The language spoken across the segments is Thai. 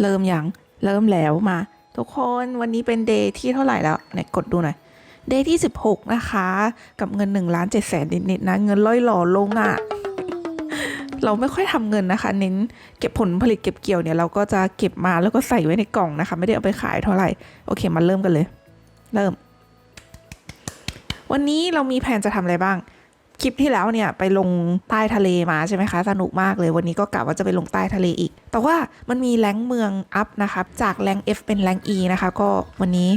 เริ่มยังเริ่มแล้วมา ทุกคนวันนี้เป็นเดย์ที่เท่าไหร่แล้วไหนกดดูหน่อยเดย์ที่ 16 นะคะ กับเงิน1ล้าน7แสนนิดๆนะ เงินล่อยหล่อลงอะ่ะ เราไม่ค่อยทำเงินนะคะ เน้นเก็บผลผลิตเก็บเกี่ยวเนี่ย เราก็จะเก็บมาแล้วก็ใส่ไว้ในกล่องนะคะ ไม่ได้เอาไปขายเท่าไหร่ โอเคมาเริ่มกันเลย เริ่ม วันนี้เรามีแผนจะทำอะไรบ้าง คลิปที่แล้วเนี่ยไปลงใต้ทะเลมาใช่ไหมคะ สนุกมากเลยวันนี้ก็กะว่าจะไปลงใต้ทะเลอีก แต่ว่ามันมีแรงค์เมืองอัพนะคะจากแรง F เป็นแรง E นะคะ ก็วันนี้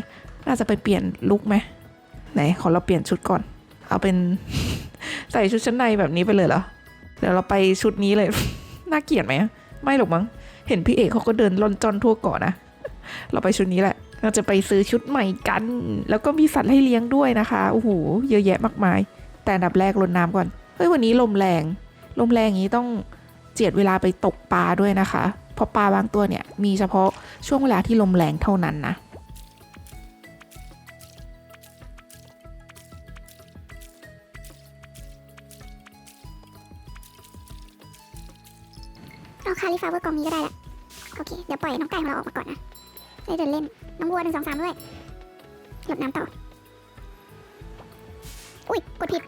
น่าจะไปเปลี่ยนลุคไหมไหนขอเราเปลี่ยนชุดก่อน เอาเป็นใส่ชุดชั้นในแบบนี้ไปเลยเหรอเดี๋ยวเราไปชุดนี้เลย น่าเกลียดไหมไม่หรอกมั้งเห็นพี่เอกเขาก็เดินล่อนจอนทั่วเกาะนะเราไปชุดนี้แหละเราจะไปซื้อชุดใหม่กัน แล้วก็มีสัตว์ให้เลี้ยงด้วยนะคะโอ้โหเยอะแยะมากมาย แต่อันดับแรกรดน้ำก่อน เฮ้ยวันนี้ลมแรง ลมแรงอย่างนี้ต้องเจียดเวลาไปตกปลาด้วยนะคะ เพราะปลาบางตัวเนี่ยมีเฉพาะช่วงเวลาที่ลมแรงเท่านั้นนะเอาคาลิฟาเวอร์กองนี้ก็ได้แหละ โอเค เดี๋ยวปล่อยน้องไก่ของเราออกมาก่อนนะได้เดินเล่น น้องวัวหนึ่งสองสามด้วยหยดน้ำต่อ อุ้ย กดผิด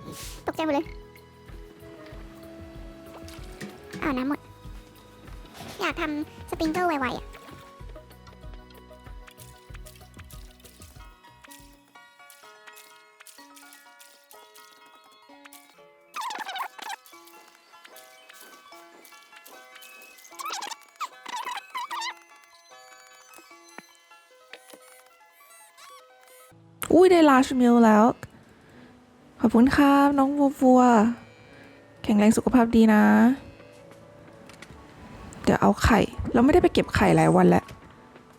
ตกใจหมดเลย อ้าวน้ำหมด อยากทำสปริงเกิลไวๆอะอุ้ยได้ลาชมิลแล้ว ขอบคุณครับน้องวัววัว แข็งแรงสุขภาพดีนะ เดี๋ยวเอาไข่ เราไม่ได้ไปเก็บไข่หลายวันแล้ว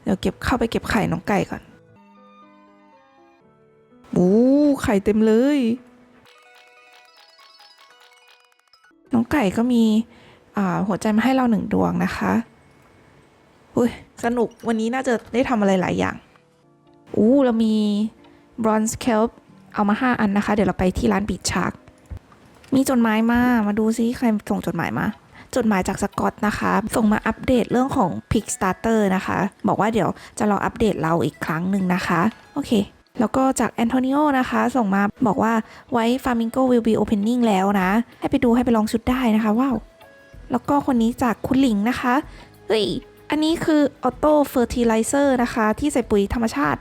เดี๋ยวเก็บเข้าไปเก็บไข่น้องไก่ก่อนโอ้ไข่เต็มเลย น้องไก่ก็มีหัวใจมาให้เราหนึ่งดวงนะคะอุ้ยสนุกวันนี้น่าจะได้ทำอะไรหลายอย่าง อู้ เรามี bronze kelp เอามา 5 อันนะคะ เดี๋ยวเราไปที่ร้านบีชชาร์กมีจดหมายมา มาดูซิใครส่งจดหมายมาจดหมายจากสกอตนะคะ ส่งมาอัปเดตเรื่องของ Pick Starter นะคะ บอกว่าเดี๋ยวจะรออัปเดตเราอีกครั้งหนึ่งนะคะ โอเค แล้วก็จากแอนโทนิโอนะคะ ส่งมาบอกว่าไว้ Flamingo will be opening แล้วนะ ให้ไปดูให้ไปลองชุดได้นะคะ ว้าว แล้วก็คนนี้จากคุณหลิงนะคะ เฮ้ย อันนี้คือ Auto Fertilizer นะคะ ที่ใส่ปุ๋ยธรรมชาติ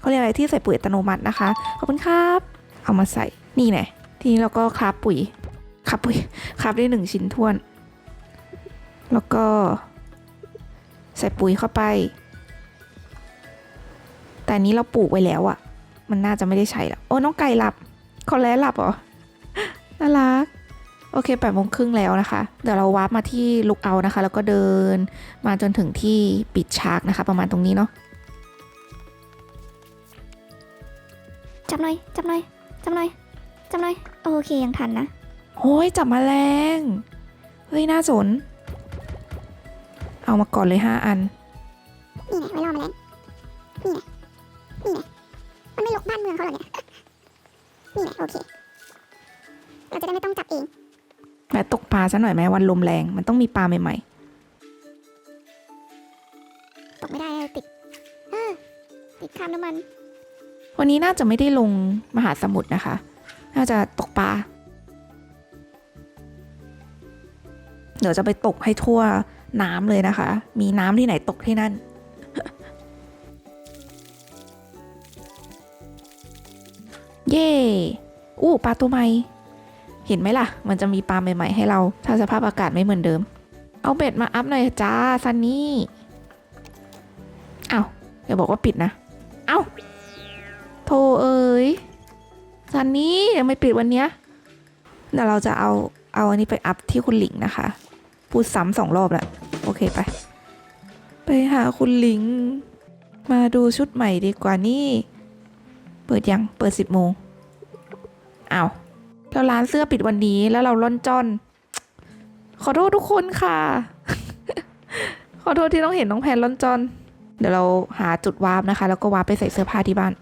เขาเรียกอะไรที่ใส่ปุ๋ยอัตโนมัตินะคะ ขอบคุณครับ เอามาใส่นี่ไงทีนี้เราก็คราบปุ๋ยคราบปุ๋ยคราบได้หนึ่งชิ้นท้วน แล้วก็ ใส่ปุ๋ยเข้าไป แต่นี้เราปลูกไว้แล้วอะมันน่าจะไม่ได้ใช้แล้วโอ้น้องไก่หลับคอแล้หลับเหรอน่ารักโอเคแปดโมงครึ่งแล้วนะคะ เดี๋ยวเราวาร์ปมาที่ลุกเอานะคะ แล้วก็เดินมาจนถึงที่ปิดชากนะคะ ประมาณตรงนี้เนาะ จับหน่อย จับหน่อย จับหน่อย จับหน่อย โอเคยังทันนะโอ้ยจับแมลงเฮ้ยน่าสน เอามาก่อนเลยห้าอัน นี่ไงไว้รอแมาแล้วนี่ไงนี่ไงมันไม่ลกบ้านเมืองเขาเหรอเนี่ยนี่ไงโอเค เราจะได้ไม่ต้องจับเองแม่ตกปลาซะหน่อยไหมวันลมแรง มันต้องมีปลาใหม่ตกไม่ได้ติด เออ ติดคราบน้ำมันๆ วันนี้น่าจะไม่ได้ลงมหาสมุทรนะคะ น่าจะตกปลา เดี๋ยวจะไปตกให้ทั่วน้ำเลยนะคะ มีน้ำที่ไหนตกที่นั่น เย่อู้ปลาตัวใหม่เห็นไหมล่ะ มันจะมีปลาใหม่ ๆ ให้เรา ถ้าสภาพอากาศไม่เหมือนเดิม เอาเบ็ดมาอัพหน่อยจ้าซันนี่ เอาอย่าบอกว่าปิดนะ เอา โทรเอ้ยซันนี่ยังไม่ปิดวันเนี้ยเดี๋ยวเราจะเอาเอาอันนี้ไปอัพที่คุณหลิงนะคะ พูดซ้ำสองรอบแล้วโอเคไป ไปหาคุณหลิง มาดูชุดใหม่ดีกว่านี่ เปิดยังเปิดสิบโมงอ้าวแล้วร้านเสื้อปิดวันนี้แล้วเราล่อนจอน ขอโทษทุกคนค่ะ ขอโทษที่ต้องเห็นน้องแพนล่อนจอน เดี๋ยวเราหาจุดวาร์ปนะคะ แล้วก็วาร์ปไปใส่เสื้อผ้าที่บ้าน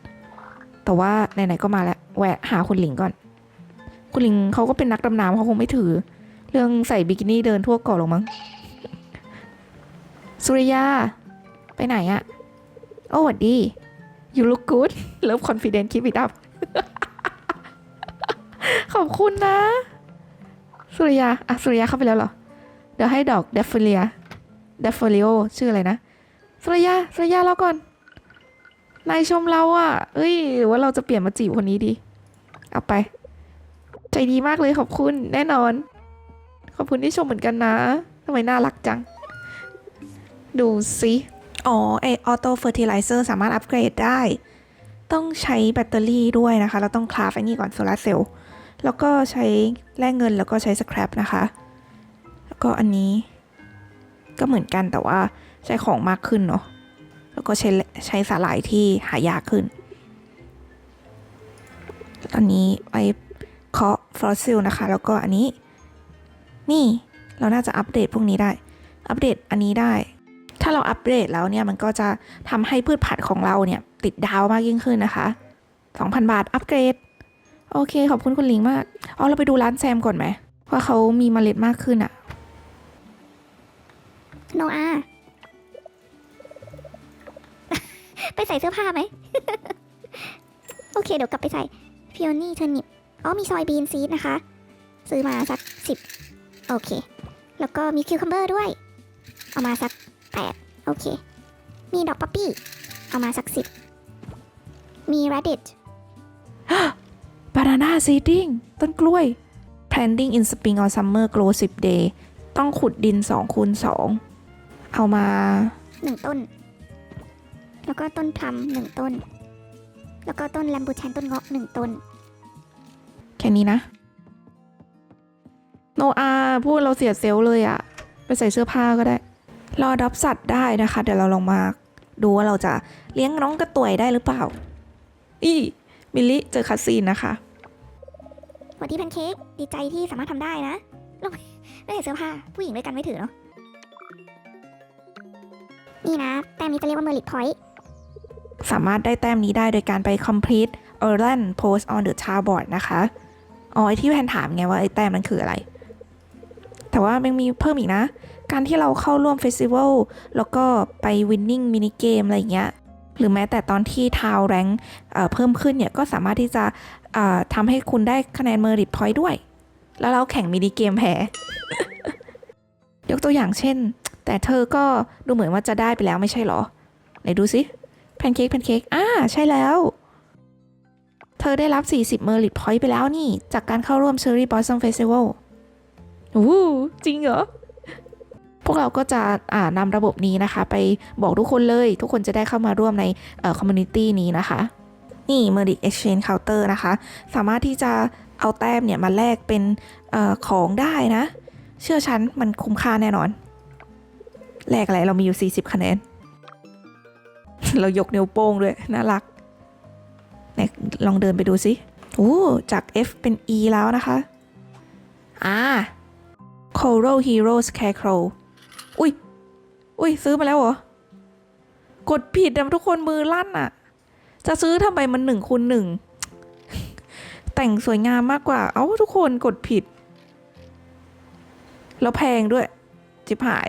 แต่ว่าไหนๆก็มาแล้วแวะหาคุณหลิงก่อน คุณหลิงเขาก็เป็นนักดำน้ำเขาคงไม่ถือ เรื่องใส่บิกินี่เดินทั่วเกาะหรอกมั้งสุริยา ไปไหนอะโอ้หวัดดี you look good love confident keep it up ขอบคุณนะ สุริยาอะสุริยาเข้าไปแล้วเหรอ เดี๋ยวให้ดอกเดฟเฟเลียเดฟเฟลิโอชื่ออะไรนะ สุริยา สุริยาเราก่อน นายชมเราอะ่ะ เอ้ยหรือว่าเราจะเปลี่ยนมาจีบคนนี้ดี เอาไป ใจดีมากเลยขอบคุณแน่นอน ขอบคุณที่ชมเหมือนกันนะทำไมน่ารักจัง ดูสิอ๋อไอออโต้เฟอร์ติไลเซอร์สามารถอัปเกรดได้ ต้องใช้แบตเตอรี่ด้วยนะคะ เราต้องคลาฟไอ้นี่ก่อนโซลาเซลล์แล้วก็ใช้แลกเงินแล้วก็ใช้สครับนะคะ แล้วก็อันนี้ ก็เหมือนกันแต่ว่าใช้ของมากขึ้นเนาะ แล้วก็ใช้ใช้สาหร่ายที่หายากขึ้น ตอนนี้ไปเคาะฟอสซิลนะคะ แล้วก็อันนี้ นี่เราน่าจะอัปเดตพวกนี้ได้ อัปเดตอันนี้ได้ ถ้าเราอัปเดตแล้วเนี่ยมันก็จะทำให้พืชผักของเราเนี่ยติดดาวมากยิ่งขึ้นนะคะ 2,000 บาทอัปเกรด โอเค ขอบคุณคุณลิงมาก เอาเราไปดูร้านแซมก่อนไหมว่าเขามีเมล็ดมากขึ้นอะโนอา ไปใส่เสื้อผ้าไหม โอเคเดี๋ยวกลับไปใส่พิโอนี่เทอร์นิปอ๋อมีซอยบีนซีดนะคะ ซื้อมาสักสิบโอเค แล้วก็มีคิวคัมเบอร์ด้วย เอามาสักแปดโอเค มีดอกป๊อปปี้ เอามาสักสิบมี radish บานาน่าซีดิ้งต้นกล้วย planting in spring or summer grow 10 day ต้องขุดดิน2คูณ2เอามาหนึ่งต้น แล้วก็ต้นพลัมหนึ่งต้น แล้วก็ต้นแลมบูแทนต้นเงาะหนึ่งต้น แค่นี้นะ โนอาพูดเราเสียเซลล์เลยอะไปใส่เสื้อผ้าก็ได้ รอดับสัตว์ได้นะคะ เดี๋ยวเราลองมาดูว่าเราจะเลี้ยงน้องกระต่วยได้หรือเปล่า อีมิลลิเจอคัสซีนนะคะสวัสดีแพนเค้กดีใจที่สามารถทำได้นะลงไปได้ใส่เสื้อผ้าผู้หญิงด้วยกันไม่ถือเนาะนี่นะแต้มนี้จะเรียกว่าเมอร์ลิพอยต์ สามารถได้แต้มนี้ได้โดยการไป complete Erland post on the chart board นะคะ อ๋อไอที่แพนถามไงว่าไอแต้มนั้นคืออะไร แต่ว่ามันมีเพิ่มอีกนะ การที่เราเข้าร่วมเฟสติวัลแล้วก็ไป winning mini game อะไรอย่างเงี้ย หรือแม้แต่ตอนที่ทาวแรงเพิ่มขึ้นเนี่ย ก็สามารถที่จะเอ่อทำให้คุณได้คะแนน merit point ด้วย แล้วเราแข่งมินิเกมแพ้ ยกตัวอย่างเช่น แต่เธอก็ดูเหมือนว่าจะได้ไปแล้วไม่ใช่หรอ ไหนดูสิ แพนเค้กแพนเค้กอ่าใช่แล้ว เธอได้รับ 40 เมอร์ลิตพอยต์ไปแล้วนี่ จากการเข้าร่วม Cherry Blossom Festival โอ้จริงเหรอ พวกเราก็จะอ่านำระบบนี้นะคะ ไปบอกทุกคนเลย ทุกคนจะได้เข้ามาร่วมในคอมมูนิตี้นี้นะคะ นี่ Merit Exchange Counter นะคะ สามารถที่จะเอาแต้มเนี่ยมาแลกเป็นอของได้นะ เชื่อฉันมันคุ้มค่าแน่นอน แลกอะไรเรามีอยู่ 40 คะแนน เรายกนิ้วโป้งด้วย น่ารักไหนลองเดินไปดูสิโอ้จาก F เป็น E แล้วนะคะ อ่า Coral Hero Scarecrow อุ้ย อุ้ย ซื้อมาแล้วเหรอ กดผิดนะทุกคนมือลั่นอะจะซื้อทำไมมันหนึ่งคูณหนึ่ง แต่งสวยงามมากกว่า เอ้า ทุกคนกดผิด แล้วแพงด้วย จิบหาย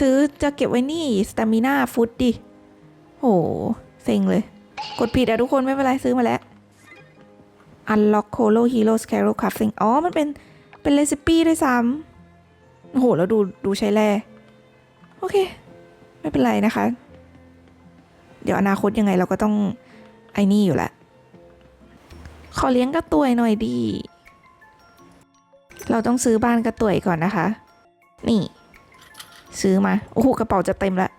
ซื้อจะเก็บไว้นี่สตามิน่าฟุตดิ โห เซ็งเลย กดผิดอะทุกคนไม่เป็นไรซื้อมาแล้ว Unlock Colo Hero Scarrow Crafting อ๋อ มันเป็น เป็นเรซิปี้ด้วยซ้ำโอ้โห แล้วดูดูใช้แร่โอเค ไม่เป็นไรนะคะ เดี๋ยวอนาคตยังไงเราก็ต้องไอ้นี่อยู่ละ ขอเลี้ยงกระต่วยหน่อยดี เราต้องซื้อบ้านกระต่วยก่อนนะคะ นี่ ซื้อมา โอ้โห กระเป๋าจะเต็มแล้ว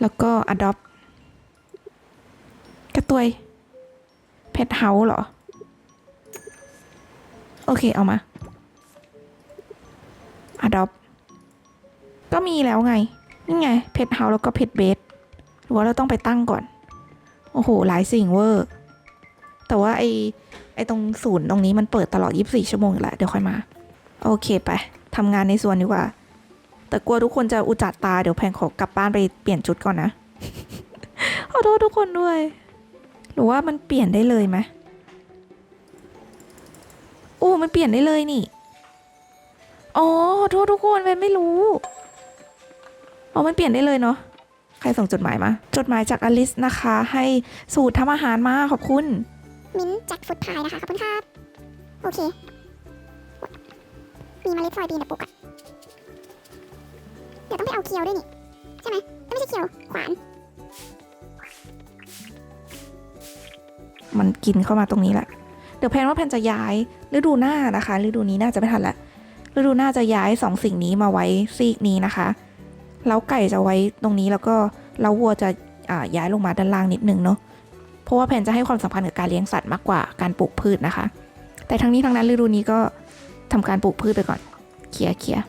แล้วก็ adopt กระตุยเพชเฮาเหรอ โอเค เอามา adopt ก็มีแล้วไง นี่ไง เพชเฮาแล้วก็เพชเบสหรือว่าเราต้องไปตั้งก่อน โอ้โห หลายสิ่งเวอร์ แต่ว่าไอไอตรงศูนย์ตรงนี้มันเปิดตลอด 24 ชั่วโมงอยู่แล้วเดี๋ยวค่อยมา โอเคไปทำงานในส่วนดีกว่า แต่กลัวทุกคนจะอุจจาตา เดี๋ยวแพงขอกลับบ้านไปเปลี่ยนชุดก่อนนะ ขอโทษทุกคนด้วย หรือว่ามันเปลี่ยนได้เลยไหมโอ้มันเปลี่ยนได้เลยนี่ อ๋อขอโทษทุกคนเป็นไม่รู้ อ๋อ มันเปลี่ยนได้เลยเนาะ ใครส่งจดหมายมา จดหมายจากอลิสนะคะ ให้สูตรทำอาหารมาขอบคุณ มิ้นจากฟุตพายนะคะ ขอบคุณครับ โอเค มีเมล็ดซอยบีนเดี๋ยวปลูกอะ ดี๋ยวต้องไปเอาเคียวด้วยนี่ ใช่ไหมไม่ใช่เคียว ขวาน มันกินเข้ามาตรงนี้แหละ เดี๋ยวแพนว่าแพนจะย้ายฤดูหน้านะคะฤดูนี้น่าจะไม่ทันละฤดูหน้าจะย้ายสองสิ่งนี้มาไว้ซีกนี้นะคะแล้วไก่จะไว้ตรงนี้แล้วก็แล้ววัวจะย้ายลงมาด้านล่างนิดนึงเนาะเพราะว่าแพนจะให้ความสำคัญกับการเลี้ยงสัตว์มากกว่าการปลูกพืชนะคะ แต่ทั้งนี้ทั้งนั้นฤดูนี้ก็ทำการปลูกพืชไปก่อน เคลียร์เคลียร์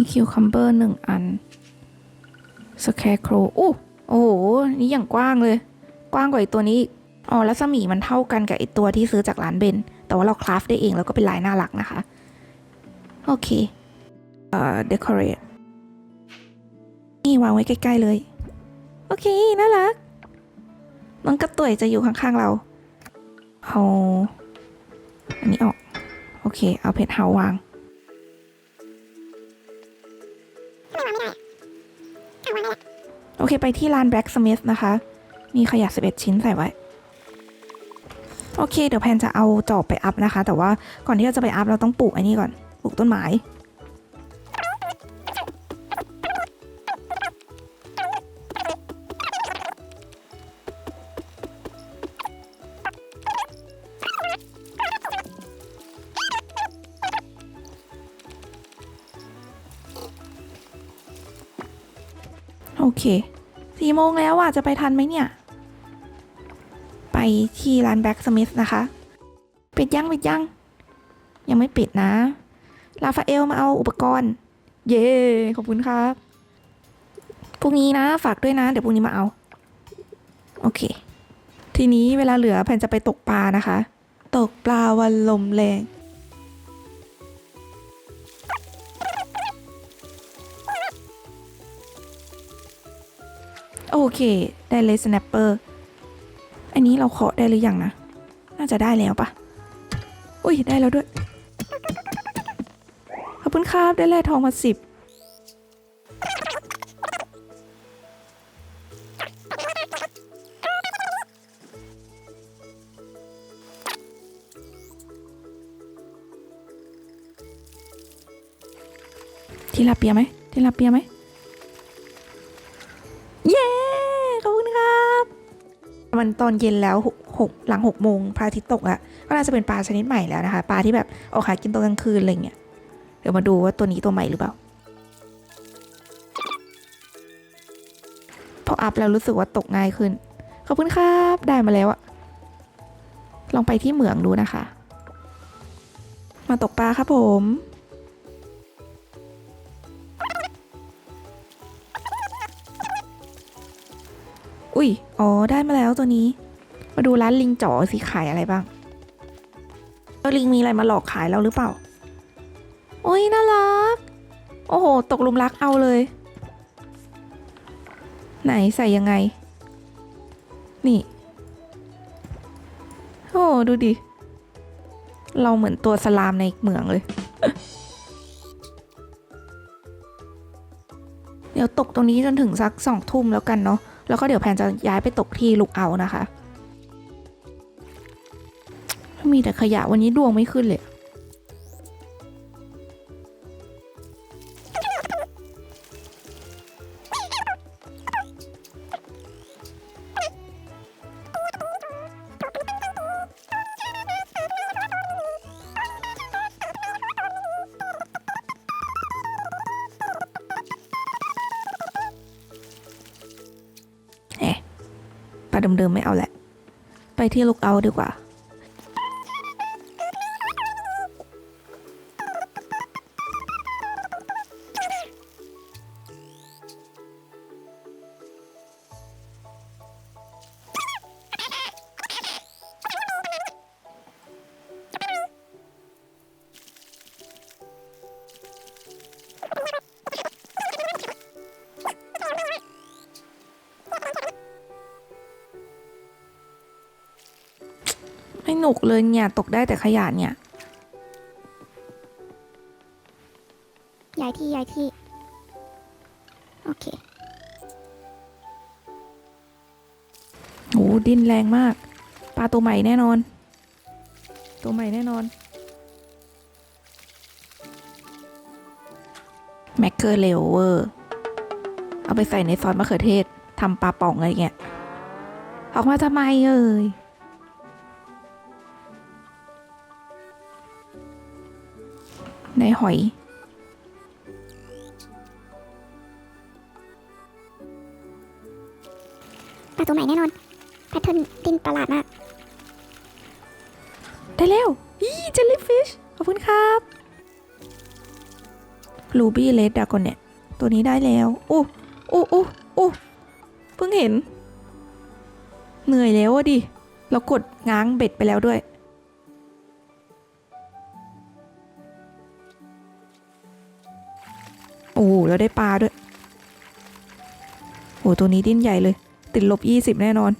มีคิวคัมเบอร์หนึ่งอันสแคร์โครอู้โอ้โห นี่อย่างกว้างเลย กว้างกว่าไอตัวนี้ อ๋อแล้วสมีมันเท่ากันกับไอตัวที่ซื้อจากร้านเบน แต่ว่าเราคราฟได้เองแล้วก็เป็นลายน่ารักนะคะ โอเค เอ่อ decorate นี่วางไว้ใกล้ ๆ เลย โอเค น่ารัก น้องกระต่วยจะอยู่ข้าง ๆ เรา เอา อันนี้ออก โอเค เอาเพชรเฮาวาง เคไปที่ร้าน Blacksmith นะคะ มีขยะ 11 ชิ้นใส่ไว้ โอเค เดี๋ยวแพนจะเอาจอบไปอัพนะคะ แต่ว่าก่อนที่เราจะไปอัพเราต้องปลูกไอ้นี่ก่อน ปลูกต้นไม้ โมงแล้วอะจะไปทันไหมเนี่ย ไปที่ร้านแบ็กสมิธนะคะ ปิดยังปิดยัง ยังไม่ปิดนะ ลาฟาเอลมาเอาอุปกรณ์ เย้ขอบคุณครับพรุ่งนี้นะฝากด้วยนะ เดี๋ยวพรุ่งนี้มาเอา โอเค ทีนี้เวลาเหลือแพนจะไปตกปลานะคะ ตกปลาวันลมแรง โอเค ได้เลยสแนปเปอร์ อันนี้เราเคาะได้หรือยังนะ น่าจะได้แล้วปะอุ้ย ได้แล้วด้วย ขอบคุณครับ ได้แร่ทองมาสิบทีลาเปียไหมทีลาเปียไหม มันตอนเย็นแล้วหกหลังหกโมงพระอาทิตย์ตกอะก็น่าจะเป็นปลาชนิดใหม่แล้วนะคะปลาที่แบบออกหากินตอนกลางคืนอะไรเงี้ยเดี๋ยวมาดูว่าตัวนี้ตัวใหม่หรือเปล่าพออัพแล้วรู้สึกว่าตกง่ายขึ้นขอบคุณครับได้มาแล้วอะลองไปที่เหมืองดูนะคะ มาตกปลาครับผม อุ้ย อ๋อ ได้มาแล้วตัวนี้ มาดูร้านลิงจ๋อสิขายอะไรบ้างแล้วลิงมีอะไรมาหลอกขายเราหรือเปล่า โอ้ยน่ารัก โอ้โห ตกลุมรักเอาเลย ไหนใส่ยังไง นี่ โอ้ดูดิ เราเหมือนตัวสลามในเหมืองเลย เดี๋ยวตกตรงนี้จนถึงสักสองทุ่มแล้วกันเนาะ แล้วก็เดี๋ยวแพนจะย้ายไปตกที่ลูกเอานะคะ มีแต่ขยะวันนี้ดวงไม่ขึ้นเลย ปเดิมๆไม่เอาแหละ ไปที่ลุกเอาดีกว่า เลยเนี่ย ตกได้แต่ขยะเนี่ยย้ายที่ย้ายที่ โอเคโหดินแรงมาก ปลาตัวใหม่แน่นอน ตัวใหม่แน่นอน แมคเกอร์เลเวอร์ เอาไปใส่ในซอสมะเขือเทศทำปลาป่องอะไรเงี้ย ออกมาทำไมเอ่ย ในหอย ปลาตัวใหม่แน่นอน แพทเทิร์นดินประหลาดมาก ได้แล้วยี่เจลลี่ฟิช ขอบคุณครับลูบี้เลดดากอนเนี่ย ตัวนี้ได้แล้วโอ้โอ้โอ้โอ้เพิ่งเห็น เหนื่อยแล้วอะดิ เรากดง้างเบ็ดไปแล้วด้วย โอ้เราได้ปลาด้วยโอ้ตัวนี้ดิ้นใหญ่เลย ติดลบยี่สิบแน่นอน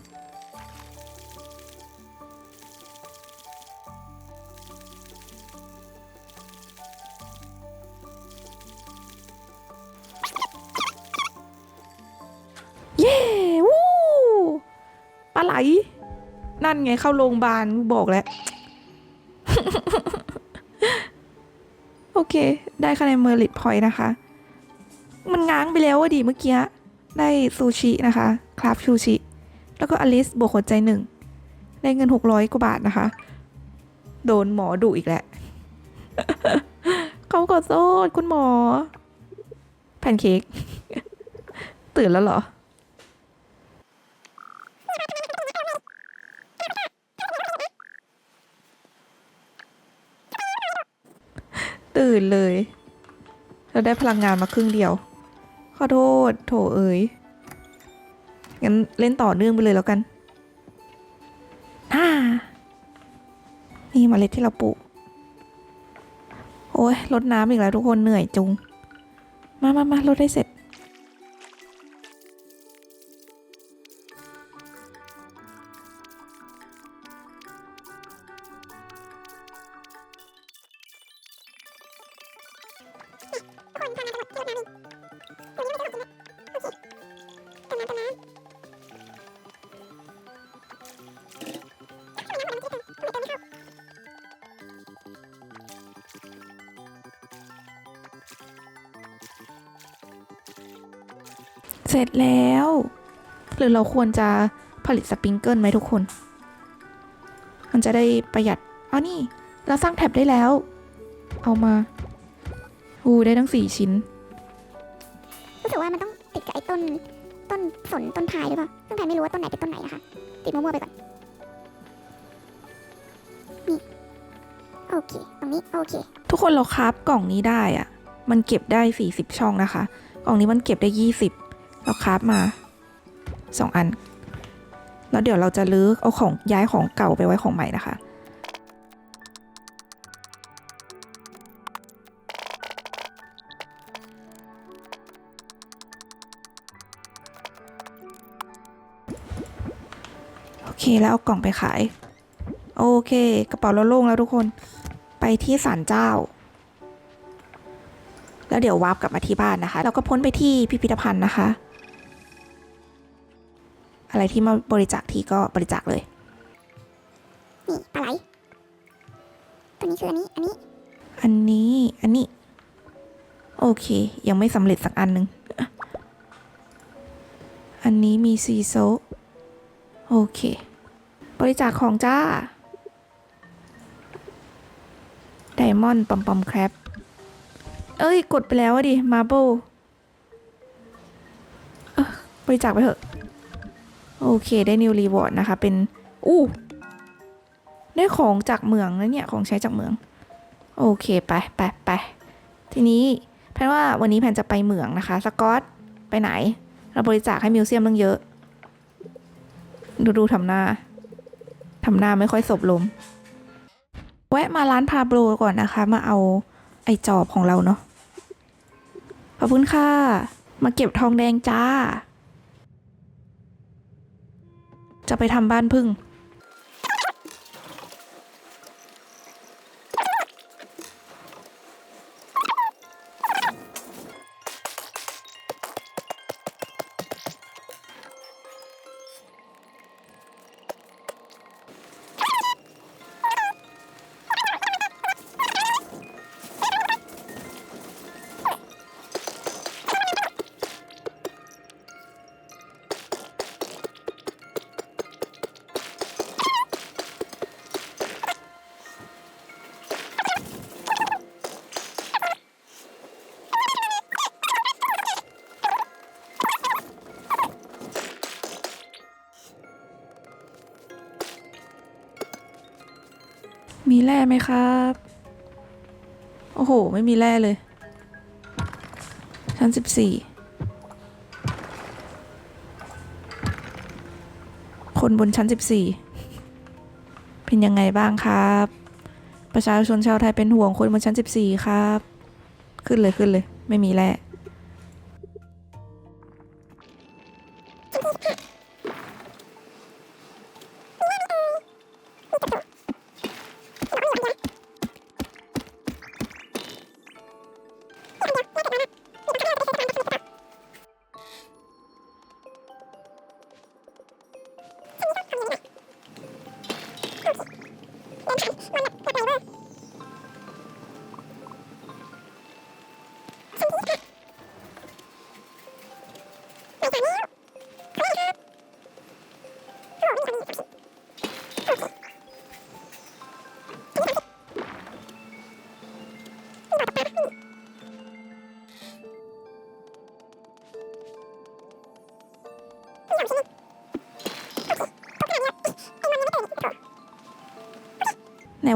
เย้วู้ปลาไหล นั่นไงเข้าโรงพยาบาลบอกแล้วโอเค ได้คะแนนเมอร์ลิตพอยต์นะคะ มันง้างไปแล้วอะดิเมื่อกี้ ได้ซูชินะคะคราฟซูชิ แล้วก็อลิสบวกหัวใจหนึ่งได้เงิน600กว่าบาทนะคะ โดนหมอดุอีกแหล้วเขาขอโทษคุณหมอ แพนเค้กตื่นแล้วเหรอตื่นเลย เราได้พลังงานมาครึ่งเดียว ขอโทษ โถเอ๋ย งั้นเล่นต่อเนื่องไปเลยแล้วกันอ่านี่มเมล็ดที่เราปลูก โอ้ยรดน้ำอีกแล้วทุกคนเหนื่อยจุง มามามาลดได้เสร็จ เสร็จแล้ว หรือเราควรจะผลิตสปริงเกิลไหมทุกคน มันจะได้ประหยัดอ๋อนี่ เราสร้างแท็บได้แล้ว เอามาอูได้ทั้งสี่ชิ้น รู้สึกว่ามันต้องติดกับไอ้ต้น ต้นสนต้นพายหรือเปล่าซึ่งแพนไม่รู้ว่าต้นไหนเป็นต้นไหนนะคะ ติดมั่วๆไปก่อน นี่ โอเค ตรงนี้ โอเค ทุกคนเราคราฟกล่องนี้ได้อะมันเก็บได้ 40 ช่องนะคะ กล่องนี้มันเก็บได้ 20 เราคราฟมา 2 อัน แล้วเดี๋ยวเราจะลื้อเอาของย้ายของเก่าไปไว้ของใหม่นะคะโอเคแล้วเอากล่องไปขาย โอเค กระเป๋าเราโล่งแล้วทุกคนไปที่ศาลเจ้า แล้วเดี๋ยววาร์ปกลับมาที่บ้านนะคะแล้วก็พ้นไปที่พิพิธภัณฑ์นะคะ อะไรที่มาบริจาคทีก็บริจาคเลย นี่ปลาไหล ตัวนี้คืออันนี้ อันนี้ อันนี้ อันนี้ โอเค ยังไม่สำเร็จสักอันหนึ่ง อันนี้มีซีโซะโอเค บริจาคของจ้า ไดมอนด์ปอมปอมแครบเอ้ย กดไปแล้วอะดิ มาโบบริจาคไปเถอะ โอเคได้นิวรีวอร์ดนะคะ เป็น อู้ได้ของจากเมืองนะเนี่ย ของใช้จากเมือง โอเค ไปไปไปทีนี้แพนว่าวันนี้แพนจะไปเหมืองนะคะ สกอต ไปไหน เราบริจาคให้มิวเซียมตั้งเยอะ ดูดูทำหน้าทำหน้าไม่ค่อยสบลม แวะมาร้านพาโบรก่อนนะคะ มาเอาไอจอบของเราเนาะขอบคุณค่ะ มาเก็บทองแดงจ้า จะไปทำบ้านพึ่ง ไหมครับ โอ้โห ไม่มีแร่เลย ชั้นสิบสี่คนบนชั้นสิบสี่เป็นยังไงบ้างครับ ประชาชนชาวไทยเป็นห่วงคนบนชั้นสิบสี่ครับ ขึ้นเลยขึ้นเลย ไม่มีแร่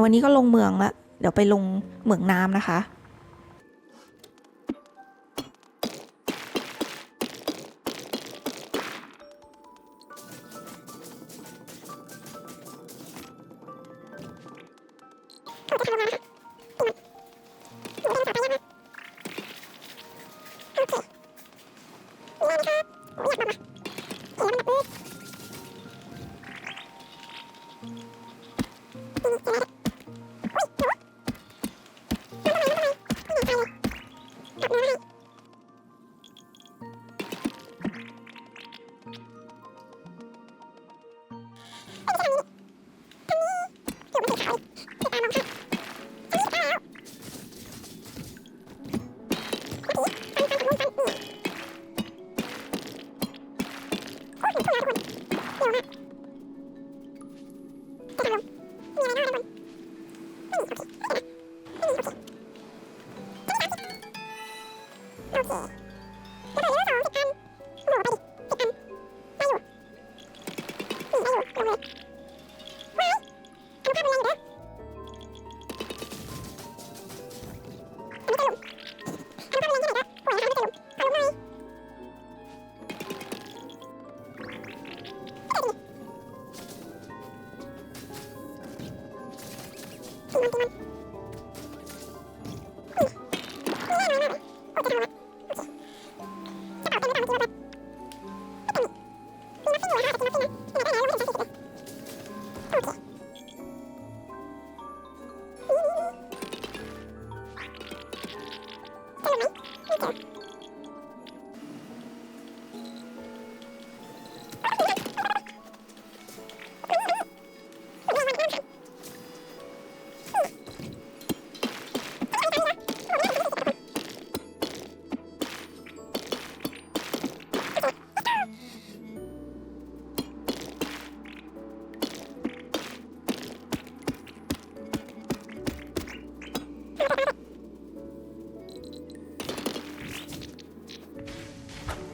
วันนี้ก็ลงเมืองละ เดี๋ยวไปลงเหมืองน้ำนะคะ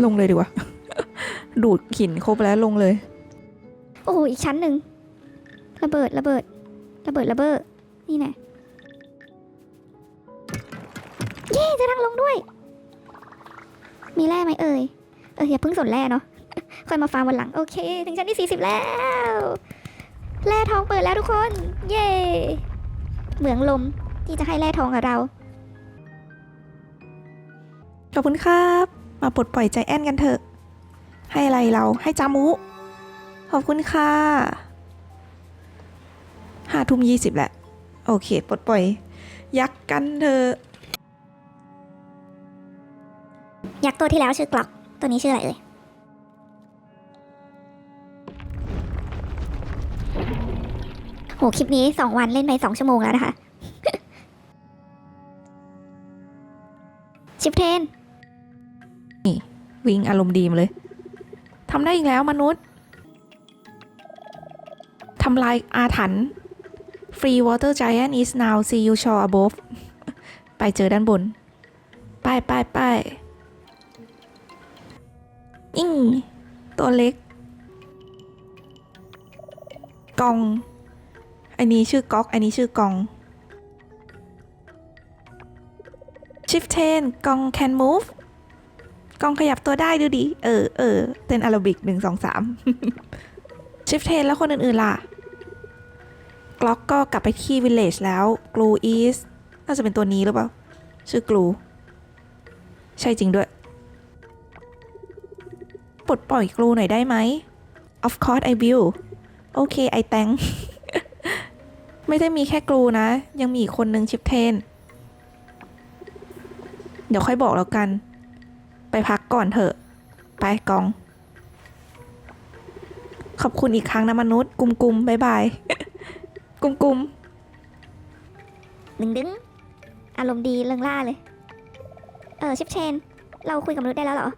ลงเลยดีกว่า ดูดหินครบแล้วลงเลย โอ้โหอีกชั้นหนึ่งระเบิดระเบิด ระเบิดระเบิดนี่แน่เย้เจะทางลงด้วย มีแร่ไหมเอ่ยเอออย่าเพิ่งสนแร่เนาะค่อยมาฟาร์มวันหลังโอเค ถึงชั้นที่ 40 แล้วแร่ทองเปิดแล้วทุกคน เย้เหมืองลมที่จะให้แร่ทองกับเราขอบคุณครับ มาปลดปล่อยใจแอนกันเถอะ ให้อะไรเราให้จามุ ขอบคุณค่ะห้าทุ่มยี่สิบแหละ โอเค ปลดปล่อย ยักษ์กันเถอะ ยักษ์ตัวที่แล้วชื่อกล็อก ตัวนี้ชื่ออะไรเอ่ย โห คลิปนี้สองวันเล่นไปสองชั่วโมงแล้วนะคะ ชิปเทน วิ่งอารมณ์ดีมาเลยทำได้อีกแล้วมนุษย์ทำลายอาถรรพ์ Free Water Giant is now see you shore above ไปเจอด้านบน ไปไปไปอิงตัวเล็ก กองออันนี้ชื่อก๊อก อันนี้ชื่อกอง shift 10กอง can move กองขยับตัวได้ดูดิ เออเออเต้นอาราบิกหนึ่งสองสาม shift 10แล้วคนอื่นๆล่ะกล็อกก็กลับไปที่ village แล้ว glue is น่าจะเป็นตัวนี้หรือเปล่า ชื่อ glue ใช่จริงด้วย ปลดปล่อย glue หน่อยได้ไหม of course I will โอเค I thank ไม่ได้มีแค่ glue นะ ยังมีอีกคนนึง shift 10เดี๋ยวค่อยบอกแล้วกัน ไปพักก่อนเถอะ ไปกอง ขอบคุณอีกครั้งนะมนุษย์ กุมกุมบายบาย กุมกุมดึงดึงอารมณ์ดีเริงล่าเลย เออชิปเชน เราคุยกับมนุษย์ได้แล้วเหรอ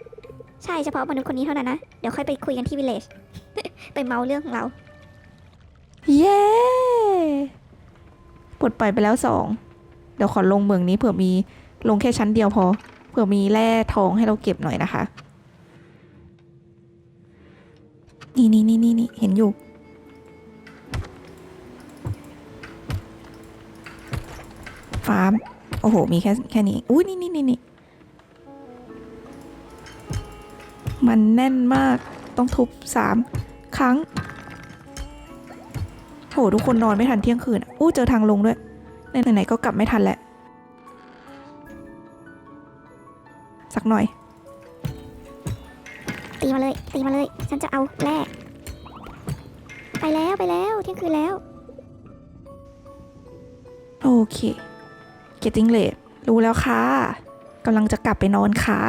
ใช่เฉพาะมนุษย์คนนี้เท่านั้นนะ เดี๋ยวค่อยไปคุยกันที่วิลเลจ ไปเมาเรื่องของเรา เย้ปลดปล่อยไปแล้วสอง เดี๋ยวขอลงเมืองนี้เผื่อมีลงแค่ชั้นเดียวพอ เผื่อมีแร่ทองให้เราเก็บหน่อยนะคะนี่นี่นี่นี่นี่เห็นอยู่ ฟาร์ม โอ้โห มีแค่แค่นี้ อุ้ยนี่นี่นี่นี่มันแน่นมาก ต้องทุบสามครั้ง โห ทุกคนนอนไม่ทันเที่ยงคืนอะอู้เจอทางลงด้วยไหนๆก็กลับไม่ทันแหละ สักหน่อย ตีมาเลย ตีมาเลย ฉันจะเอาแร่ไปแล้วไปแล้วเที่ยงคืนแล้ว โอเค getting late รู้แล้วค่ะกำลังจะกลับไปนอนค่ะ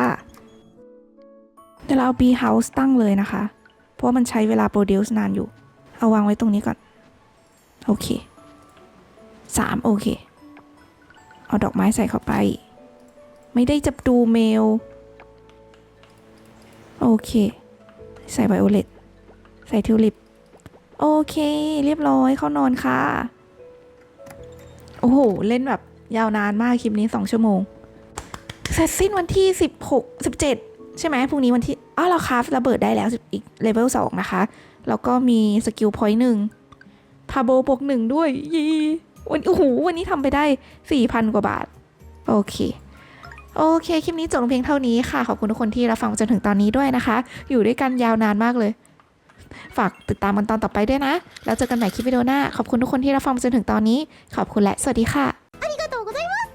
เดี๋ยวเราเอา B house ตั้งเลยนะคะ เพราะว่ามันใช้เวลา produce นานอยู่ เอาวางไว้ตรงนี้ก่อน โอเคสามโอเค เอาดอกไม้ใส่เข้าไป ไม่ได้จะดูเมล โอเค ใส่ไวโอเลตใส่ทิวลิป โอเค เรียบร้อยเข้านอนค่ะ โอ้โห เล่นแบบยาวนานมากคลิปนี้ 2 ชั่วโมงเสร็จสิ้นวันที่ 16 17 ใช่ไหมพรุ่งนี้วันที่ อ้าวเราคราฟระเบิดได้แล้วอีกเลเวล2นะคะ แล้วก็มีสกิลพอยต์หนึ่งพาโบบวกหนึ่งด้วยยีวันโอ้โหวันนี้ทำไปได้ 4,000 กว่าบาท โอเค โอเค คลิปนี้จบลงเพียงเท่านี้ค่ะ ขอบคุณทุกคนที่รับฟังจนถึงตอนนี้ด้วยนะคะ อยู่ด้วยกันยาวนานมากเลย ฝากติดตามกันตอนต่อไปด้วยนะ แล้วเจอกันใหม่คลิปวิดีโอหน้า ขอบคุณทุกคนที่รับฟังจนถึงตอนนี้ ขอบคุณและสวัสดีค่ะ